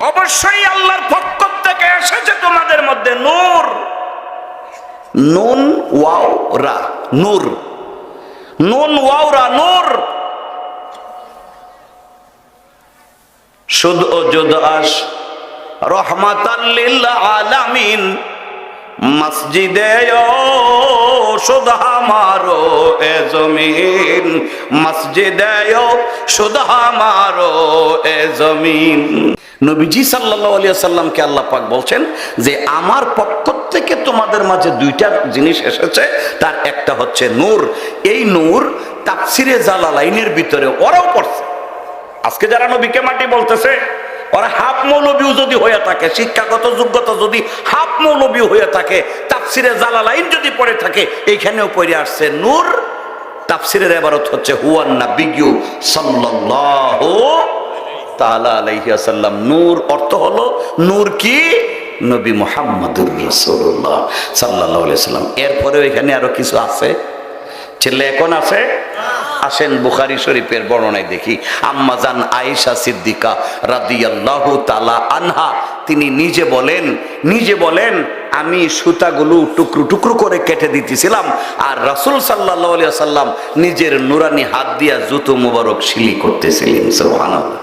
অবশ্যই আল্লাহর পক্ষ থেকে এসেছে তোমাদের মধ্যে নূর। নুন, ওয়াও, রা, নূর। নুন, ওয়াও, রা, নূর। শুধু যুদ আস। রহমাতাল্লিল আলামিন, মসজিদে আমারো এ জমিন। মসজিদে শুধু আমারো এ জমিন। নবীজি সাল্লাল্লাহু আলাইহি সাল্লামকে আল্লাহ পাক বলছেন যে আমার পক্ষ থেকে তোমাদের মাঝে দুইটা জিনিস এসেছে, তার একটা হচ্ছে নূর। এই নূর তাফসিরে জালালাইনের ভিতরে ওরাও পড়ছে। আজকে যারা নবীকে মাটি বলতেছে, ওরা হাফ মৌলবীও যদি হয়ে থাকে, শিক্ষাগত যোগ্যতা যদি হাফ মৌলবী হয়ে থাকে, তাফসিরে জালালাইন যদি পড়ে থাকে, এইখানেও পড়ে আসছে নূর। তাফসিরের এবারত হচ্ছে হুয়ান নাবিয়্যু সাল্লাল্লাহু তাআলা আলাইহি নূর অর্থ হলো নূর কি? নবী মুহাম্মদুর রাসূলুল্লাহ সাল্লাল্লাহু আলাইহি সাল্লাম এরপরেও এখানে আরও কিছু আছে। ছেলে এখন আছে? আসেন বুখারি শরীফের বর্ণনায় দেখি। আম্মাজান আয়েশা সিদ্দিকা রাদিয়াল্লাহু তালা আনহা, তিনি নিজে বলেন নিজে বলেন, আমি সুতাগুলো টুকরো টুকরো করে কেটে দিতেছিলাম আর রাসূল আলাইহি সাল্লাম নিজের নুরানি হাত দিয়া জুতো মুবারক শিলি করতেছিলেন, সুবহানাল্লাহ।